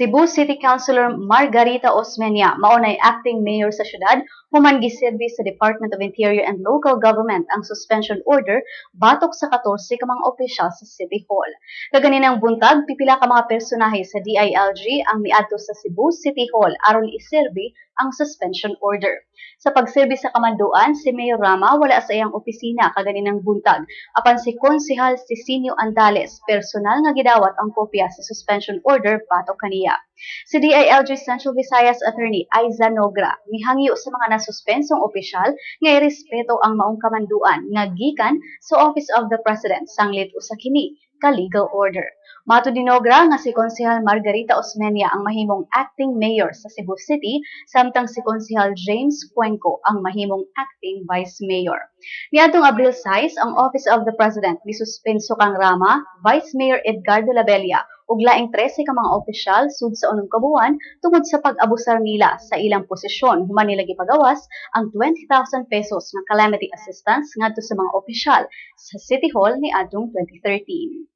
Cebu City Councilor Margarita Osmeña maunay acting mayor sa syudad human gisilbi sa Department of Interior and Local Government ang suspension order batok sa 14 ka mga opisyal sa City Hall. Kaganinang buntag pipila ka mga personahe sa DILG ang miadto sa Cebu City Hall aron isilbi ang suspension order. Sa pagsilbi sa kamanduan, si Mayor Rama wala sa iyang opisina kaganinang buntag apan si Konsehal Cicinio Andales personal nga gidawat ang kopya sa suspension order batok kaniya. Si DILG Central Visayas Attorney Aiza Nogra mihangyo sa mga nasuspensong opisyal nga irespeto ang maong kamanduan nga gikan sa Office of the President sanglit usa kini ka legal order. Mato dinogra nga si Konsehal Margarita Osmeña ang mahimong acting mayor sa Cebu City samtang si Konsehal James Cuenco ang mahimong acting vice mayor. Niadtong Abril 6, ang Office of the President gisuspenso kang Rama, Vice Mayor Edgardo Labella ug laing 13 ka mga opisyal sud sa unong kabuan tungod sa pag-abusar nila sa ilang posisyon human nila gipagawas ang 20,000 pesos nga calamity assistance ngadto sa mga opisyal sa City Hall ni adtong 2013.